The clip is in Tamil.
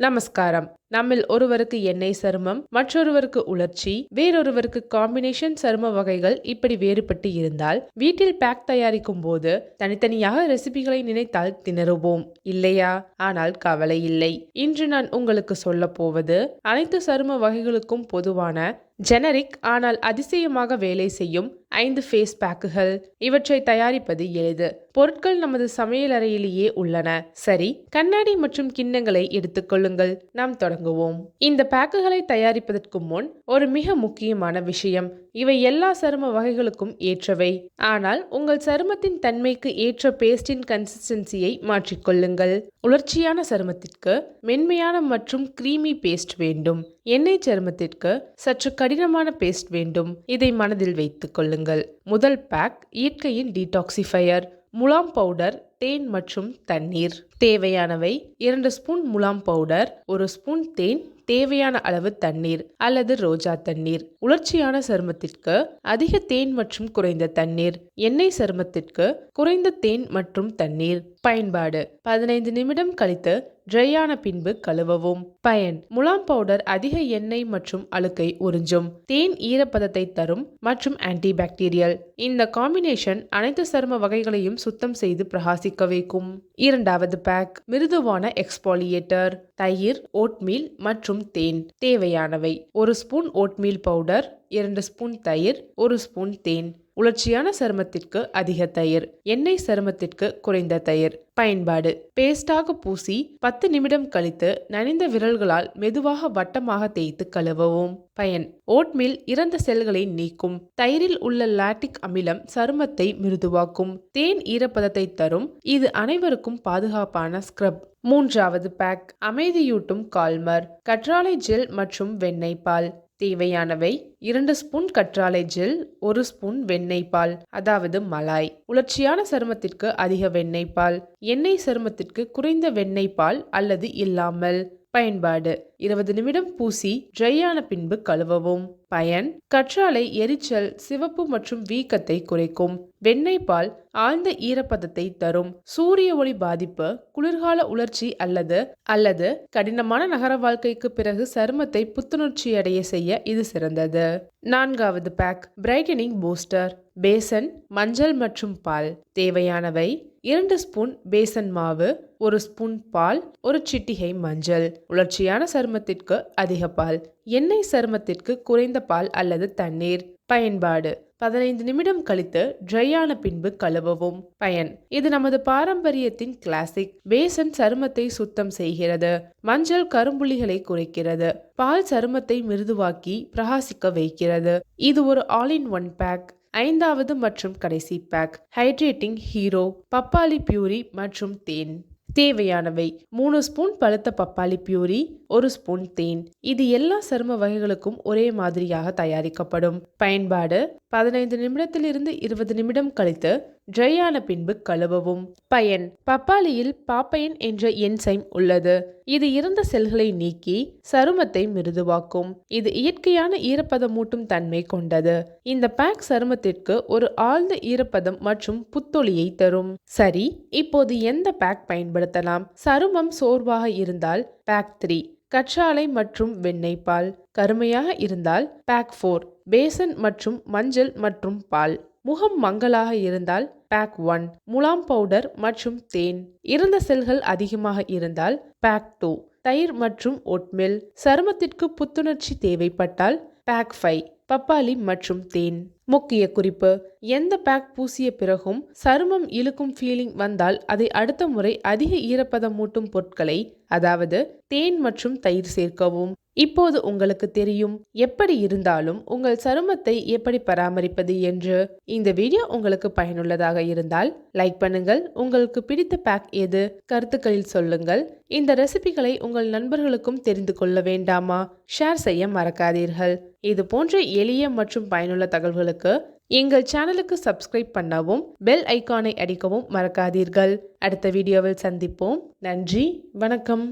നമസ്കാരം நம்மில் ஒருவருக்கு எண்ணெய் சருமம் மற்றொருவருக்கு உலர்ச்சி வேறொருவருக்கு காம்பினேஷன் சரும வகைகள் இப்படி வேறுபட்டு இருந்தால் வீட்டில் பேக் தயாரிக்கும் போது தனித்தனியாக ரெசிபிகளை நினைத்தால் திணறுவோம். இல்லையா? ஆனால் கவலை இல்லை. இன்று நான் உங்களுக்கு சொல்ல போவது அனைத்து சரும வகைகளுக்கும் பொதுவான ஜெனரிக் ஆனால் அதிசயமாக வேலை செய்யும் ஐந்து ஃபேஸ் பேக்குகள் இவற்றை தயாரிப்பது எளிது. பொருட்கள் நமது சமையலறையிலேயே உள்ளன. சரி கண்ணாடி மற்றும் கிண்ணங்களை எடுத்துக்கொள்ளுங்கள் நாம் தொடங்க தொடங்குவோம் இந்த பேக்குகளை தயாரிப்பதற்கு முன் ஒரு மிக முக்கியமான விஷயம். இவை எல்லா சரும வகைகளுக்கும் ஏற்றவை. ஆனால் உங்கள் சருமத்தின் தன்மைக்கு ஏற்ற பேஸ்டின் கன்சிஸ்டன்சியை மாற்றிக்கொள்ளுங்கள். உலர்ச்சியான சருமத்திற்கு மென்மையான மற்றும் கிரீமி பேஸ்ட் வேண்டும். எண்ணெய் சருமத்திற்கு சற்று கடினமான பேஸ்ட் வேண்டும். இதை மனதில் வைத்துக் கொள்ளுங்கள். முதல் பேக் இயற்கையின் டீடாக்சிஃபையர் முலாம் பவுடர் தேன் மற்றும் தண்ணீர். தேவையானவை இரண்டு ஸ்பூன் முலாம் பவுடர் ஒரு ஸ்பூன் தேன் தேவையான அளவு தண்ணீர் அல்லது ரோஜா தண்ணீர். உலர்ச்சியான சருமத்திற்கு அதிக தேன் மற்றும் குறைந்த தண்ணீர். எண்ணெய் சருமத்திற்கு குறைந்த தேன் மற்றும் தண்ணீர். பயன்பாடு. பதினைந்து நிமிடம் கழித்து ட்ரையான பின்பு கழுவவும். பயன் முலாம் பவுடர் அதிக எண்ணெய் மற்றும் அழுக்கை உறிஞ்சும். தேன் ஈரப்பதத்தை தரும் மற்றும் ஆன்டி பாக்டீரியல் இந்த காம்பினேஷன் அனைத்து சரும வகைகளையும் சுத்தம் செய்து பிரகாசிக்க வைக்கும். இரண்டாவது பேக் மிருதுவான எக்ஸ்பாலியேட்டர். தயிர் ஓட்மீல் மற்றும் தேன் தேவையானவை. ஒரு ஸ்பூன் ஓட்மீல் பவுடர் இரண்டு ஸ்பூன் தயிர் ஒரு ஸ்பூன் தேன். உலர்ச்சியான சருமத்திற்கு அதிக தயிர் எண்ணெய் சருமத்திற்கு குறைந்த தயிர். பயன்பாடு. பேஸ்டாக பூசி பத்து நிமிடம் கழித்து நனைந்த விரல்களால் மெதுவாக வட்டமாக தேய்த்து கழுவவும். பயன். ஓட்மில் இறந்த செல்களை நீக்கும். தயிரில் உள்ள லாட்டிக் அமிலம் சருமத்தை மிருதுவாக்கும். தேன் ஈரப்பதத்தை தரும். இது அனைவருக்கும் பாதுகாப்பான ஸ்க்ரப். மூன்றாவது பேக் அமைதியூட்டும் கால்மர். கற்றாழை ஜெல் மற்றும் வெண்ணெய் பால் தேவையானவை இரண்டு ஸ்பூன் கற்றாழை ஜெல் ஒரு ஸ்பூன் வெண்ணெய் பால் அதாவது மலாய். உலர்ச்சியான சருமத்திற்கு அதிக வெண்ணெய் பால் எண்ணெய் சருமத்திற்கு குறைந்த வெண்ணெய் பால் அல்லது இல்லாமல். பயன்பாடு. இருபது நிமிடம் பூசி ட்ரையான பின்பு கழுவவும். பயன் கற்றாழை எரிச்சல் சிவப்பு மற்றும் வீக்கத்தை குறைக்கும். வெண்ணெய் பால் ஆழ்ந்த ஈரப்பதத்தை தரும். சூரிய ஒளி பாதிப்பு குளிர்கால உலர்ச்சி அல்லது அல்லது கடினமான நகர வாழ்க்கைக்கு பிறகு சருமத்தை புத்துணர்ச்சி அடைய செய்ய இது சிறந்தது. நான்காவது பேக் பிரைட்டனிங் பூஸ்டர் பேசன் மஞ்சள் மற்றும் பால். தேவையானவை இரண்டு ஸ்பூன் பேசன் மாவு ஒரு ஸ்பூன் பால் ஒரு சிட்டிகை மஞ்சள். உலர்ச்சியான சருமத்திற்கு அதிக பால். எண்ணெய் சருமத்திற்கு குறைந்த பால் அல்லது தண்ணீர். பயன்பாடு. பதினைந்து நிமிடம் கழித்து ட்ரையான பின்பு கழுவவும். பயன். இது நமது பாரம்பரியத்தின் கிளாசிக் பேசன் சருமத்தை சுத்தம் செய்கிறது. மஞ்சள் கரும்புள்ளிகளை குறைக்கிறது. பால் சருமத்தை மிருதுவாக்கி பிரகாசிக்க வைக்கிறது. இது ஒரு ஆல் இன் ஒன் பேக் ஐந்தாவது மற்றும் கடைசி பேக் ஹைட்ரேட்டிங் ஹீரோ பப்பாளி பியூரி மற்றும் தேன். தேவையானவை. மூணு ஸ்பூன் பழுத்த பப்பாளி பியூரி ஒரு ஸ்பூன் தேன். இது எல்லா சரும வகைகளுக்கும் ஒரே மாதிரியாக தயாரிக்கப்படும். பயன்பாடு பதினைந்து நிமிடத்திலிருந்து இருபது நிமிடம் கழித்து ட்ரையான பின்பு கழுவவும். பயன். பப்பாளியில் பாப்பைன் என்ற என்சைம் உள்ளது. இது இறந்த செல்களை நீக்கி சருமத்தை மிருதுவாக்கும். இது இயற்கையான ஈரப்பதமூட்டும் தன்மை கொண்டது. இந்த பேக் சருமத்திற்கு ஒரு ஆழ்ந்த ஈரப்பதம் மற்றும் புத்தொளியை தரும். சரி இப்போது எந்த பேக் பயன்படுத்தலாம்? சருமம் சோர்வாக இருந்தால் பேக் த்ரீ கற்றாழை மற்றும் வெண்ணெய் பால் கருமையாக இருந்தால் பேக் ஃபோர். பேசன் மற்றும் மஞ்சள் மற்றும் பால். முகம் மங்கலாக இருந்தால் பேக் ஒன் முலாம் பவுடர் மற்றும் தேன். இறந்த செல்கள் அதிகமாக இருந்தால் பேக் டூ தயிர் மற்றும் ஒட்மில் சருமத்திற்கு புத்துணர்ச்சி தேவைப்பட்டால் பேக் ஃபைவ் பப்பாளி மற்றும் தேன். முக்கிய குறிப்பு. எந்த பேக் பூசிய பிறகும் சருமம் இழுக்கும் ஃபீலிங் வந்தால் அதை அடுத்த முறை அதிக ஈரப்பதம் மூட்டும் பொருட்களை அதாவது தேன் மற்றும் தயிர் சேர்க்கவும். இப்போது உங்களுக்கு தெரியும் எப்படி இருந்தாலும் உங்கள் சருமத்தை எப்படி பராமரிப்பது என்று. இந்த வீடியோ உங்களுக்கு பயனுள்ளதாக இருந்தால் லைக் பண்ணுங்கள். உங்களுக்கு பிடித்த பேக் எது? கருத்துக்களில் சொல்லுங்கள். இந்த ரெசிபிகளை உங்கள் நண்பர்களுக்கும் தெரிந்து கொள்ள வேண்டாமா? ஷேர் செய்ய மறக்காதீர்கள். இது போன்ற எளிய மற்றும் பயனுள்ள தகவல்களுக்கு எங்கள் சேனலுக்கு சப்ஸ்கிரைப் பண்ணவும் பெல் ஐக்கானை அடிக்கவும் மறக்காதீர்கள். அடுத்த வீடியோவில் சந்திப்போம். நன்றி வணக்கம்.